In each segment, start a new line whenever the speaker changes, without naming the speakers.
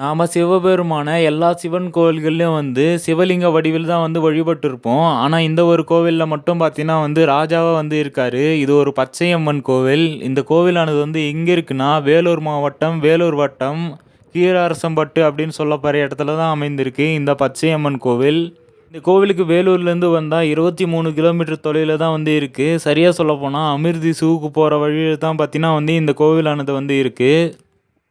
நாம் சிவபெருமான எல்லா சிவன் கோவில்கள்லையும் வந்து சிவலிங்க வடிவில் தான் வந்து வழிபட்டிருப்போம். ஆனால் இந்த ஒரு கோவிலில் மட்டும் பார்த்தீங்கன்னா வந்து ராஜாவாக வந்து இருக்கார் இது ஒரு பச்சையம்மன் கோவில். இந்த கோவிலானது வந்து எங்கே இருக்குன்னா, வேலூர் மாவட்டம், வேலூர் வட்டம், கீழரசம்பட்டு அப்படின்னு சொல்லப்படுற இடத்துல தான் அமைந்திருக்கு இந்த பச்சையம்மன் கோவில். இந்த கோவிலுக்கு வேலூர்லேருந்து வந்தால் இருபத்தி மூணு கிலோமீட்டர் தொலைவில் தான் வந்து இருக்குது சரியாக சொல்லப்போனால் அமிர்தி சூவுக்கு போகிற வழியில தான் பார்த்தீங்கன்னா வந்து இந்த கோவிலானது வந்து இருக்குது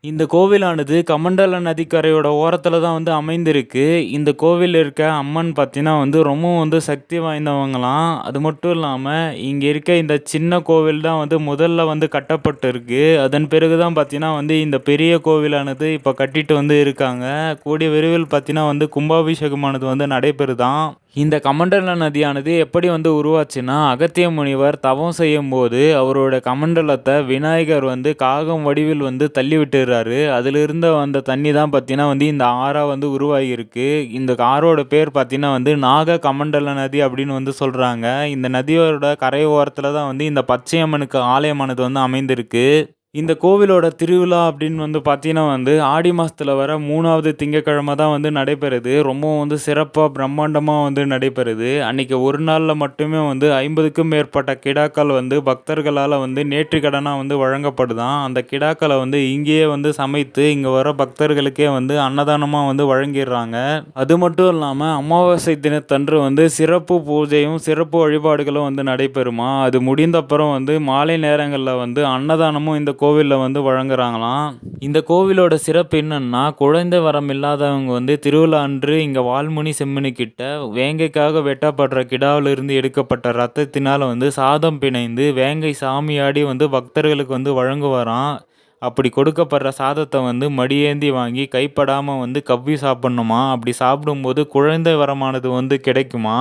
இந்த கோவிலானது கமண்டல நதிக்கரையோட ஓரத்தில் தான் வந்து அமைந்திருக்கு. இந்த கோவில் இருக்க அம்மன் பார்த்தீங்கன்னா வந்து ரொம்பவும் வந்து சக்தி வாய்ந்தவங்களாம். அது மட்டும் இல்லாமல் இங்கே இருக்க இந்த சின்ன கோவில் தான் வந்து முதல்ல வந்து கட்டப்பட்டிருக்கு. அதன் பிறகு தான் பார்த்தீங்கன்னா வந்து இந்த பெரிய கோவிலானது இப்போ கட்டிட்டு வந்து இருக்காங்க. கூடிய விரைவில் பார்த்தீங்கன்னா வந்து கும்பாபிஷேகமானது வந்து நடைபெறுதான் இந்த கமண்டல நதியானது எப்படி வந்து உருவாச்சுன்னா, அகத்திய முனிவர் தவம் செய்யும்போது அவரோட கமண்டலத்தை விநாயகர் வந்து காகம் வடிவில் வந்து தள்ளி விட்டுறாரு. அதிலிருந்து வந்த தண்ணி தான் பார்த்தீங்கன்னா வந்து இந்த ஆறாக வந்து உருவாகியிருக்கு. இந்த ஆறோட பேர் பார்த்தீங்கன்னா வந்து நாக கமண்டல நதி அப்படின்னு வந்து சொல்கிறாங்க இந்த நதியோட கரை ஓரத்தில் தான் வந்து இந்த பச்சையம்மனுக்கு ஆலயமானது வந்து அமைந்திருக்கு. இந்த கோவிலோட திருவிழா அப்படின்னு வந்து பார்த்தீங்கன்னா வந்து ஆடி மாதத்தில் வர மூணாவது திங்கக்கிழமை தான் வந்து நடைபெறுது. ரொம்பவும் வந்து சிறப்பாக பிரம்மாண்டமாக வந்து நடைபெறுது. அன்றைக்கி ஒரு நாளில் மட்டுமே வந்து 50க்கும் மேற்பட்ட கிடாக்கள் வந்து பக்தர்களால் வந்து நேர்த்திக்கடனா வந்து வழங்கப்படுதாம். அந்த கிடாக்களை வந்து இங்கேயே வந்து சமைத்து இங்கே வர பக்தர்களுக்கே வந்து அன்னதானமாக வந்து வழங்கிடுறாங்க. அது மட்டும் இல்லாமல் அமாவாசை தினத்தன்று வந்து சிறப்பு பூஜையும், சிறப்பு வழிபாடுகளும் வந்து நடைபெறுமா அது முடிந்தப்புறம் வந்து மாலை நேரங்களில் வந்து அன்னதானமும் இந்த கோவிலில் வந்து வழங்குறாங்களாம். இந்த கோவிலோட சிறப்பு என்னன்னா, குழந்தை வரம் இல்லாதவங்க வந்து திருவிழா அன்று இங்கே வால்முனி செம்மணி கிட்ட வேங்கைக்காக வெட்டப்படுற கிடாவிலிருந்து எடுக்கப்பட்ட ரத்தத்தினால் வந்து சாதம் பிணைந்து வேங்கை சாமியாடி வந்து பக்தர்களுக்கு வந்து வழங்குவாராம். அப்படி கொடுக்கப்படுற சாதத்தை வந்து மடியேந்தி வாங்கி கைப்படாமல் வந்து கவ்வி சாப்பிட்ணுமா அப்படி சாப்பிடும்போது குழந்தை வரமானது வந்து கிடைக்குமா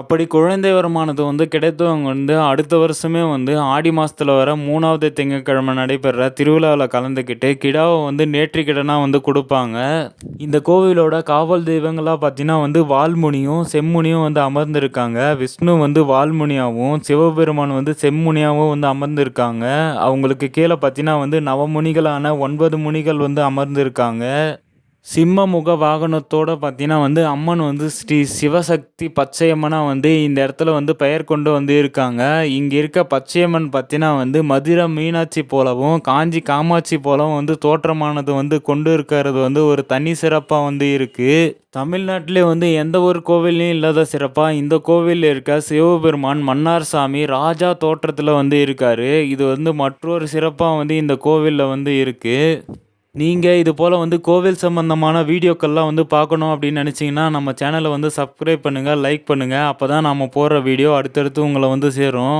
அப்படி குழந்தை வருமானத்தை வந்து கிடைத்தவங்க வந்து அடுத்த வருஷமே வந்து ஆடி மாதத்தில் வர மூணாவது திங்கட்கிழமை நடைபெற திருவிழாவில் கலந்துக்கிட்டு கிடாவை வந்து நேர்த்திக்கடனா வந்து கொடுப்பாங்க இந்த கோவிலோட காவல் தெய்வங்களாக பார்த்தீங்கன்னா வந்து வால்முனியும், செம்முனியும் வந்து அமர்ந்திருக்காங்க. விஷ்ணு வந்து வால்முனியாவும், சிவபெருமான் வந்து செம்முனியாகவும் வந்து அமர்ந்திருக்காங்க. அவங்களுக்கு கீழே பார்த்தீங்கன்னா வந்து நவமுனிகளான ஒன்பது முனிகள் வந்து அமர்ந்திருக்காங்க. சிம்மமுக வாகனத்தோடு பார்த்தீங்கன்னா வந்து அம்மன் வந்து ஸ்ரீ சிவசக்தி பச்சையம்மனாக வந்து இந்த இடத்துல வந்து பெயர் கொண்டு வந்து இருக்காங்க. இங்கே இருக்க பச்சையம்மன் பார்த்தீங்கன்னா வந்து மதுரை மீனாட்சி போலவும், காஞ்சி காமாட்சி போலவும் வந்து தோற்றமானது வந்து கொண்டு இருக்கிறது வந்து ஒரு தனி சிறப்பாக வந்து இருக்குது தமிழ்நாட்டிலே வந்து எந்த ஒரு கோவிலையும் இல்லாத சிறப்பாக இந்த கோவிலில் இருக்க சிவபெருமான் மன்னார் சாமி ராஜா தோற்றத்தில் வந்து இருக்கார். இது வந்து மற்றொரு சிறப்பாக வந்து இந்த கோவிலில் வந்து இருக்குது நீங்கள் இது போல் வந்து கோவில் சம்பந்தமான வீடியோக்கள்லாம் வந்து பார்க்கணும் அப்படின்னு நினச்சிங்கன்னா நம்ம சேனலை வந்து சப்ஸ்கிரைப் பண்ணுங்கள் லைக் பண்ணுங்கள் அப்போ தான் நம்ம போடுற வீடியோ அடுத்தடுத்து உங்களை வந்து சேரும்.